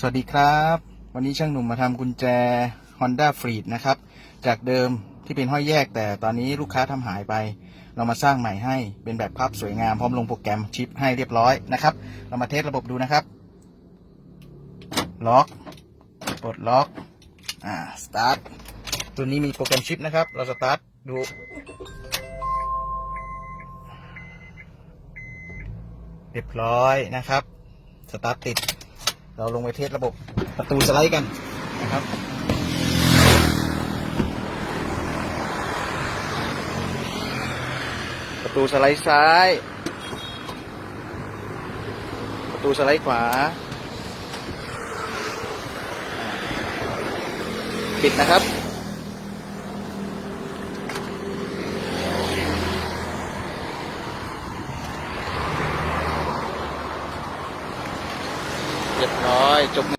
สวัสดีครับ วันนี้ช่างหนุ่มมาทำกุญแจ Honda f r e e d นะครับ จากเดิมที่เป็นห้อยแยกแต่ตอนนี้ลูกค้าทำหายไป เรามาสร้างใหม่ให้เป็นแบบพับสวยงามพร้อมลงโปรแกรมชิปให้เรียบร้อยนะครับ เรามาเทสระบบดูนะครับ ล็อกปลดล็อก อ่า สตาร์ท ตัวนี้มีโปรแกรมชิปนะครับ เราสตาร์ทดูเรียบร้อยนะครับ สตาร์ทติด เราลงไปเทสระบบประตูสไลด์กันนะครับประตูสไลด์ซ้าย ประตูสไลด์ขวา ปิดนะครับ เรียบร้อยจบ